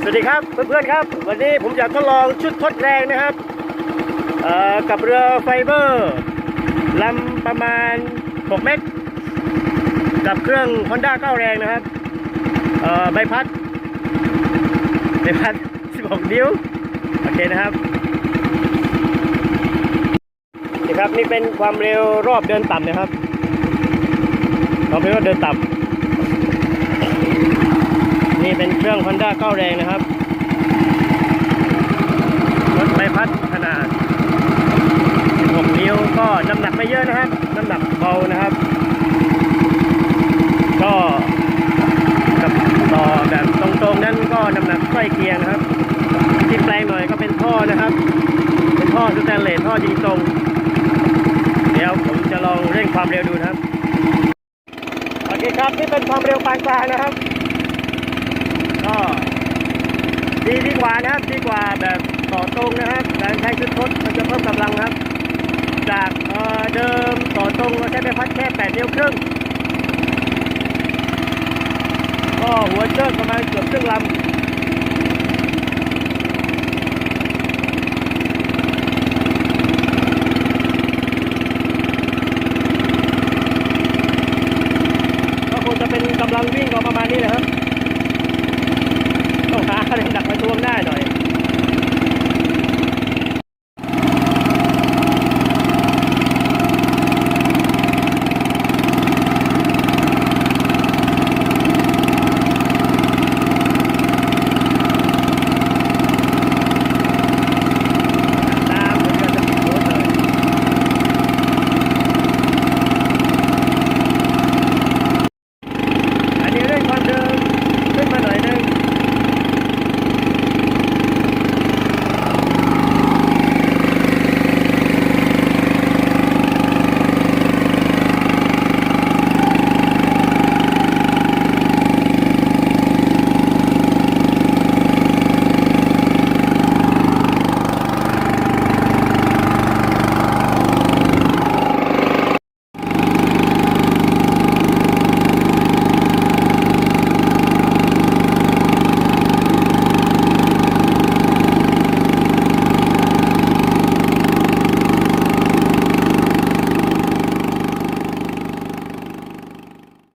สวัสดีครับเพื่อนๆครับ วันนี้ผมจะทดลองชุดทดแรงนะครับกับเรือไฟเบอร์ลำประมาณ 6 เมตร กับเครื่อง Honda 9 แรงนะครับใบพัดใบพัด 16 นิ้ว โอเคนะครับนี่ครับนี่เป็นความเร็วรอบเดินต่ำนะครับความเร็วรอบเดินต่ำ นี่ เครื่อง Honda 9แรงนะครับ รถใบพัดขนาด 16 นิ้วก็น้ำหนักไม่เยอะนะครับ น้ำหนักเบานะครับ ก็กับต่อแบบตรงๆ นั้นก็น้ำหนักใกล้เคียงนะครับ ที่แปลงหน่อยก็เป็นท่อนะครับ เป็นท่อสแตนเลสท่อยิงตรง เดี๋ยวผมจะลองเร่งความเร็วดูนะครับโอเคครับนี่เป็นความเร็วปานกลางนะครับ ก็ดีดีกว่านะครับ ดีกว่าแบบต่อตรงนะครับการใช้ชุดทดมันจะเพิ่มกำลังครับ จากเเดิมต่อตรงเราใช้ใบพัดแค่8นิ้วครึ่งก็หัวเชือกประมาณเกือบครึ่งลำก็คงจะเป็นกำลังวิ่งก็ประมาณนี้แหละครับ Karin ako.